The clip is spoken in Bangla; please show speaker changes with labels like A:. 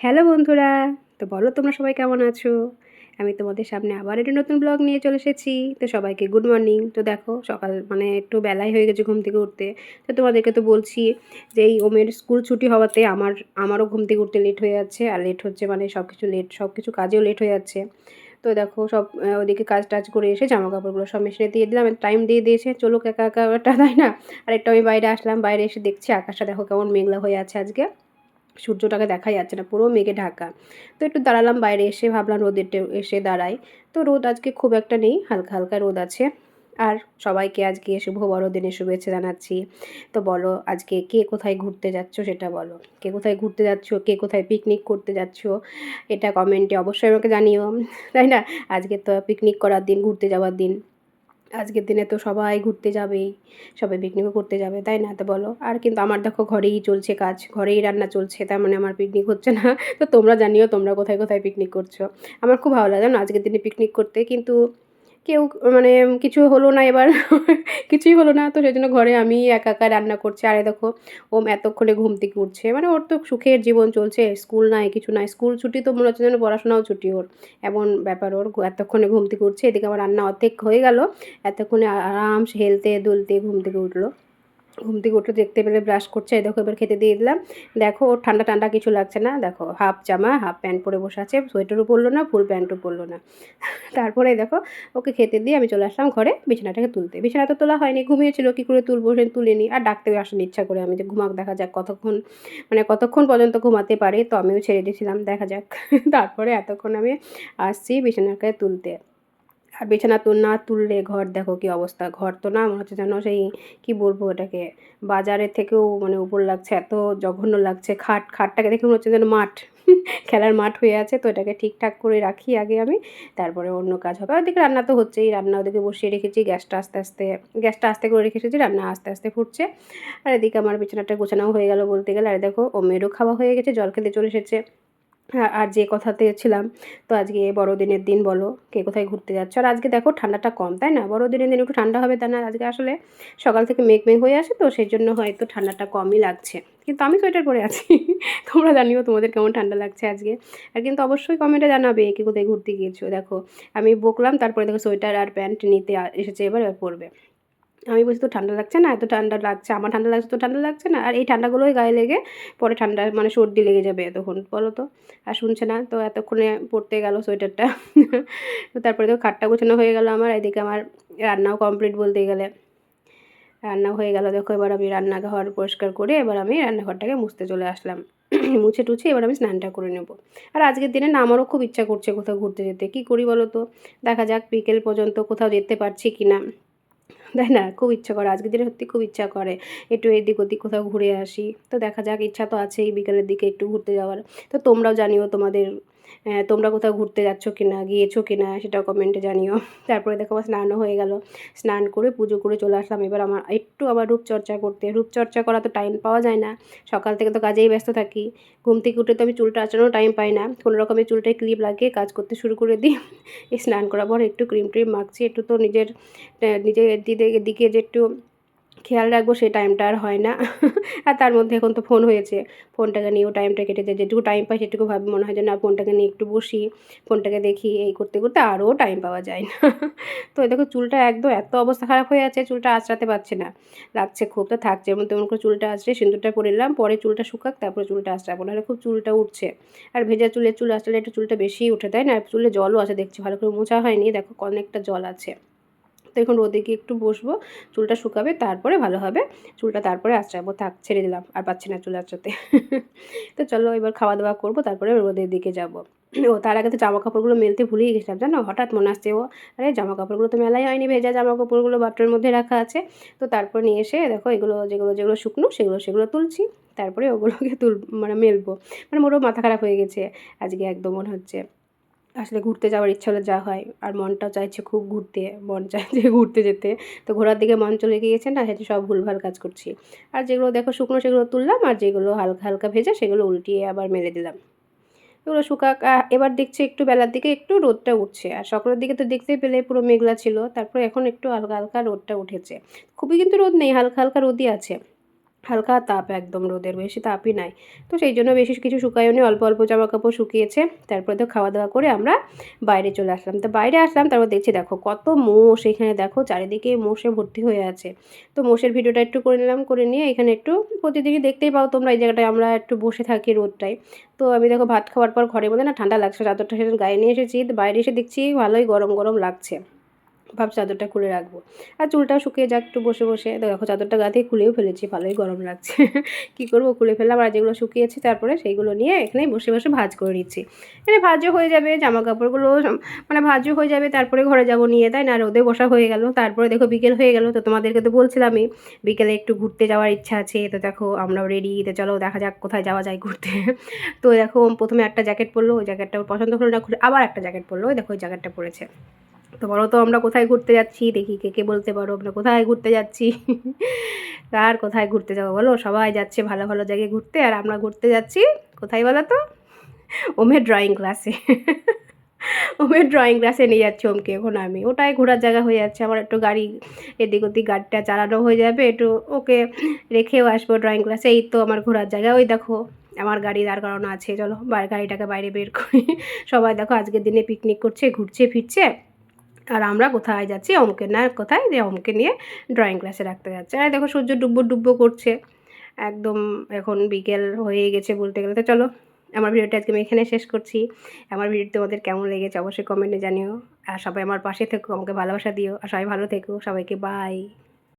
A: হ্যালো বন্ধুরা, তো বলো তোমরা সবাই কেমন আছো? আমি তোমাদের সামনে আবার একটি নতুন ব্লগ নিয়ে চলে এসেছি। তো সবাইকে গুড মর্নিং তো দেখো, সকাল মানে একটু বেলায় হয়ে গেছে ঘুম থেকে উঠতে। তো তোমাদেরকে তো বলছি যে এই ওমের স্কুল ছুটি হওয়াতে আমার, আমারও ঘুম থেকে উঠতে লেট হয়ে যাচ্ছে। আর লেট হচ্ছে মানে সব কিছু লেট সব কিছু কাজেও লেট হয়ে যাচ্ছে। তো দেখো, সব ওদিকে কাজ টাজ করে এসে জামা কাপড়গুলো সব মেশিনে দিয়ে দিলাম। টাইম দিয়ে দিয়েছে। চলো একা একা তাই না? আর একটু আমি বাইরে আসলাম। বাইরে এসে দেখছি আকাশটা দেখো কেমন মেঘলা হয়ে আছে আজকে। সূর্যটাকে দেখা যাচ্ছে না, পুরো মেঘে ঢাকা। তো একটু দাঁড়ালাম বাইরে এসে, ভাবলাম রোদের এসে দাঁড়াই। তো রোদ আজকে খুব একটা নেই, হালকা হালকা রোদ আছে। আর সবাইকে আজকে শুভ বড়দিনের শুভেচ্ছা জানাচ্ছি। তো বলো, আজকে কে কোথায় ঘুরতে যাচ্ছ সেটা বলো। কে কোথায় ঘুরতে যাচ্ছ, কে কোথায় পিকনিক করতে যাচ্ছ, এটা কমেন্টে অবশ্যই আমাকে জানিও। তাই না? আজকে তো পিকনিক করার দিন, ঘুরতে যাওয়ার দিন। আজকের দিনে তো সবাই ঘুরতে যাবেই, সবাই পিকনিকও করতে যাবে, তাই না? তো বলো। আর কিন্তু আমার দেখো ঘরেই চলছে কাজ, ঘরেই রান্না চলছে, তার মানে আমার পিকনিক হচ্ছে না। তো তোমরা জানিও তোমরা কোথায় কোথায় পিকনিক করছ। আমার খুব ভালো লাগে না আজকের দিনে পিকনিক করতে, কিন্তু কেউ মানে কিছু হলো না এবার, কিছুই হলো না। তো সেই জন্য ঘরে আমি একা একা রান্না করছি। আরে দেখো, ওম এতক্ষণে ঘুম থেকে উঠছে। মানে ওর তো সুখের জীবন চলছে, স্কুল নাই, কিছু নাই। স্কুল ছুটি তো মনে হচ্ছে যেন পড়াশোনাও ছুটি ওর। এমন ব্যাপার ওর এতক্ষণে ঘুম থেকে উঠছে। এদিকে আমার রান্না অর্ধেক হয়ে গেল। এতক্ষণে আরামসে হেলতে দুলতে ঘুম থেকে উঠল। ঘুম থেকে উঠে দেখতে পেলে ব্রাশ করছে। দেখো, এবার খেতে দিয়ে দিলাম। দেখো, ওর ঠান্ডা ঠান্ডা কিছু লাগছে না। দেখো হাফ জামা হাফ প্যান্ট পরে বসে আছে। সোয়েটারও পরলো না ফুল প্যান্টও পরলো না। তারপরে দেখো, ওকে খেতে দিয়ে আমি চলে আসলাম ঘরে বিছানাটাকে তুলতে। বিছানা তো তোলা হয়নি, ঘুমিয়েছিল, কী করে তুলবো সে তুলিনি। আর ডাকতেও আসেনি ইচ্ছা করে আমি যে ঘুমাক, দেখা যাক কতক্ষণ মানে কতক্ষণ পর্যন্ত ঘুমাতে পারে। তো আমিও ছেড়ে দিয়েছিলাম, দেখা যাক। তারপরে এতক্ষণ আমি আসছি বিছানাকে তুলতে। আর বিছানা তো না তুললে ঘর, দেখো কি অবস্থা। ঘর তো না মনে হচ্ছে যেন সেই, কি বলব এটাকে বাজারের থেকেও মানে উপর লাগছে, এত জঘন্য লাগছে। খাট, খাটটাকে দেখে মনে হচ্ছে যেন মাঠ। খেলার মাঠ হয়ে আছে, তো এটাকে ঠিকঠাক করে রাখি আগে আমি, তারপরে অন্য কাজ হবে। ওদিকে রান্না তো হচ্ছেই, রান্না ওদিকে বসিয়ে রেখেছি, গ্যাসটা আস্তে আস্তে, গ্যাসটা আস্তে করে রেখে এসেছি, রান্না আস্তে আস্তে ফুটছে। আর এদিকে আমার বিছানাটা গোছানো হয়ে গেল বলতে গেলে, আর দেখো ও মেয়েরও খাওয়া হয়ে গেছে, জল খেতে চলে এসেছে। আর যে কথাতে ছিলাম, তো আজকে বড়দিনের দিন বলো, কে কোথায় ঘুরতে যাচ্ছ? আর আজকে দেখো ঠান্ডাটা কম, তাই না? বড়দিনের দিন একটু ঠান্ডা হবে তা না, আজকে আসলে সকাল থেকে মেঘ মেঘ হয়ে আসে তো, সেই জন্য হয়তো ঠান্ডাটা কমই লাগছে। কিন্তু আমি সোয়েটার পরে আছি, তোমরা জানিও তোমাদের কেমন ঠান্ডা লাগছে আজকে। আর কিন্তু অবশ্যই কমেন্টে জানাবে কে কোথায় ঘুরতে গিয়েছো, দেখো। আমি বকলাম, তারপরে দেখো সোয়েটার আর প্যান্ট নিতে এসেছে, এবার পরবে। আমি বলছি তো ঠান্ডা লাগছে না? এত ঠান্ডা লাগছে, আমার ঠান্ডা লাগছে তো ঠান্ডা লাগছে না? আর এই ঠান্ডাগুলোই গায়ে লেগে পরে ঠান্ডা মানে সর্দি লেগে যাবে তখন বলো তো? আর শুনছে না? তো এতক্ষণে পড়তে গেল সোয়েটারটা। তো তারপরে তো খাটটা গোছানো হয়ে গেল আমার, এদিকে আমার রান্নাও কমপ্লিট বলতে গেলে। রান্না হয়ে গেল, দেখো এবার আমি রান্নাঘর পরিষ্কার করে এবার আমি রান্নাঘরটাকে মুছতে চলে আসলাম। মুছে টুছে এবার আমি স্নানটা করে নেব। আর আজকের দিনে না, আমারও খুব ইচ্ছা করছে কোথাও ঘুরতে যেতে। কী করি বলো তো? দেখা যাক বিকেল পর্যন্ত কোথাও যেতে পারছি কি না তাই না, খুব ইচ্ছা করে, আজকের দিনে সত্যি খুব ইচ্ছা করে একটু এদিক ওদিক কোথাও ঘুরে আসি। তো দেখা যাক, ইচ্ছা তো আছেই বিকেলের দিকে একটু ঘুরতে যাওয়ার। তো তোমরাও জানিও তোমাদের তোমরা কোথাও ঘুরতে যাচ্ছ কি না গিয়েছো কি না সেটাও কমেন্টে জানিও। তারপরে দেখো আমার স্নানও হয়ে গেল। স্নান করে পুজো করে চলে আসলাম। এবার আমার একটু আবার রূপচর্চা করতে। রূপচর্চা করা তো টাইম পাওয়া যায় না। সকাল থেকে তো কাজেই ব্যস্ত থাকি। ঘুম থেকে উঠে তো আমি চুলটা আঁচানোর টাইম পাই না। কোনো রকমের চুলটায় ক্লিপ লাগিয়ে কাজ করতে শুরু করে দিই। এই স্নান করার পর একটু ক্রিম ট্রিম মাখছি। একটু তো নিজের নিজের দিকে যে একটু খেয়াল রাখব সেই টাইমটা আর হয় না। আর তার মধ্যে এখন তো ফোন হয়েছে। ফোনটাকে নিয়েও টাইমটা কেটে যায়। যেটুকু টাইম পাই সেটুকু ভাবে, মনে হয় যে না ফোনটাকে নিয়ে একটু বসি ফোনটাকে দেখি, এই করতে করতে আরও টাইম পাওয়া যায় না। তো দেখো, চুলটা একদম এত অবস্থা খারাপ হয়ে আছে, চুলটা আঁচড়াতে পারছে না। লাগছে খুব, তো থাকছে। যেমন তেমন করে চুলটা আঁচড়ে সিঁদুরটা পরে নিলাম, পরে চুলটা শুকাক, তারপরে চুলটা আঁচড়াবো। নাহলে খুব চুলটা উঠছে। আর ভেজা চুলের চুল আঁচড়ালে একটু চুলটা বেশিই উঠে, তাই না? চুলে জলও আছে, দেখছি ভালো করে মোছা হয়নি। দেখো, অনেকটা জল আছে। তো এখন রোদে গিয়ে একটু বসবো, চুলটা শুকাবে, তারপরে ভালো হবে। চুলটা তারপরে আঁচড়াবো থাক, ছেড়ে দিলাম, আর পাচ্ছি না চুল আঁচড়াতে। তো চলো এবার খাওয়া দাওয়া করব, তারপরে রোদের দিকে যাব। ও তার আগে তো জামা কাপড়গুলো মেলতে ভুলেই গেছিলাম, জানো? হঠাৎ মনে আসছে, ও আরে জামা কাপড়গুলো তো মেলাই হয়নি, ভেজা জামা কাপড়গুলো বাটরের মধ্যে রাখা আছে। তো তারপর নিয়ে এসে দেখো এগুলো যেগুলো যেগুলো শুকনো, সেগুলো সেগুলো তুলছি। তারপরে ওগুলোকে তুল মানে মেলবো। মানে মোটেও মাথা খারাপ হয়ে গেছে, আজকে একদম মনে হচ্ছে। আসলে ঘুরতে যাওয়ার ইচ্ছা হলে যা হয়। আর মনটাও চাইছে খুব ঘুরতে, মন চাইছে ঘুরতে যেতে। তো ঘোরার দিকে মন চলে গিয়েছে না সেটা সব ভুলভাল কাজ করছি। আর যেগুলো দেখো শুকনো সেগুলো তুললাম, আর যেগুলো হালকা হালকা ভেজা সেগুলো উল্টিয়ে আবার মেলে দিলাম। এগুলো শুকাক এবার দেখছি একটু বেলার দিকে একটু রোদটা উঠছে। আর সকালের দিকে তো দেখতে পেলে পুরো মেঘলা ছিল, তারপর এখন একটু হালকা হালকা রোদটা উঠেছে। খুবই কিন্তু রোদ নেই, হালকা হালকা রোদই আছে। হালকা তাপ একদম রোদের, বেশি তাপই নাই। তো সেই জন্য বেশি কিছু শুকায়ও নি, অল্প অল্প জামা কাপড় শুকিয়েছে। তারপরে তো খাওয়া দাওয়া করে আমরা বাইরে চলে আসলাম। তো বাইরে আসলাম, তারপর দেখছি দেখো কত মোষ এখানে দেখো, চারিদিকে মোষে ভর্তি হয়ে আছে। তো মোষের ভিডিওটা একটু করে নিলাম, করে নিয়ে এখানে একটু প্রতিদিনই দেখতেই পাও তোমরা এই জায়গাটায়, আমরা একটু বসে থাকি রোদটায়। তো আমি দেখো ভাত খাওয়ার পর ঘরের মধ্যে না ঠান্ডা লাগছে চাদরটা সেদিন গায়ে নিয়ে এসেছি। বাইরে এসে দেখছি ভালোই গরম গরম লাগছে। ভাব চাদরটা খুলে রাখব। আর চুলটা শুকিয়ে যাক একটু বসে বসে। দেখো, চাদরটা গা থেকে খুলেও ফেলেছি, ভালোই গরম লাগছে। কি করব? খুলে ফেললাম। আর যেগুলো শুকিয়েছে, তারপরে সেইগুলো নিয়ে এখানেই বসে বসে ভাজ করে নিচ্ছি। এখানে ভাজও হয়ে যাবে জামা কাপড়গুলো মানে ভাজও হয়ে যাবে, তারপরে ঘরে যাব নিয়ে, তাই না? রোদে বসা হয়ে গেল। তারপরে দেখো, বিকেল হয়ে গেল, তো তোমাদেরকে তো বলছিলামই, বিকেলে একটু ঘুরতে যাওয়ার ইচ্ছা আছে। তো দেখো, আমরাও রেডি তো চলো দেখা যাক কোথায় যাওয়া যায় ঘুরতে। তো দেখো, প্রথমে একটা জ্যাকেট পরলো, ওই জ্যাকেটটা পছন্দ হলো না, খুলে আবার একটা জ্যাকেট পরলো। ওই দেখো, ওই জ্যাকেটটা পরেছে। তো বলো তো, আমরা কোথায় ঘুরতে যাচ্ছি? দেখি কে কে বলতে পারো, আমরা কোথায় ঘুরতে যাচ্ছি? আর কোথায় ঘুরতে যাব বলো? সবাই যাচ্ছে ভালো ভালো জায়গায় ঘুরতে, আর আমরা ঘুরতে যাচ্ছি কোথায় বলো তো? ওমের ড্রয়িং ক্লাসে ওমের ড্রয়িং ক্লাসে নিয়ে যাচ্ছি ওমকে, এখন আমি। ওটাই ঘোরার জায়গা হয়ে যাচ্ছে। আমার একটু গাড়ি, এদিক ওদিক গাড়িটা চালানো হয়ে যাবে, একটু ওকে রেখেও আসব ড্রয়িং ক্লাসে এই তো আমার ঘোরার জায়গা। ওই দেখো, আমার গাড়ি দাঁড় করানো আছে। চলো গাড়িটাকে বাইরে বের করি। সবাই দেখো, আজকের দিনে পিকনিক করছে, ঘুরছে, ফিরছে। আর আমরা কোথায় যাচ্ছি অমকে না কোথায়, যে অমুকে নিয়ে ড্রয়িং ক্লাসে রাখতে যাচ্ছে। আর দেখো সূর্য ডুব্বো ডুব্বো করছে। একদম এখন বিকেল হয়ে গেছে বলতে গেলে। তো চলো, আমার ভিডিওটা আজকে আমি এখানে শেষ করছি। আমার ভিডিও তোমাদের কেমন লেগেছে অবশ্যই কমেন্টে জানিও। আর সবাই আমার পাশে থেকো, আমাকে ভালোবাসা দিও। আর সবাই ভালো থেকো। সবাইকে বাই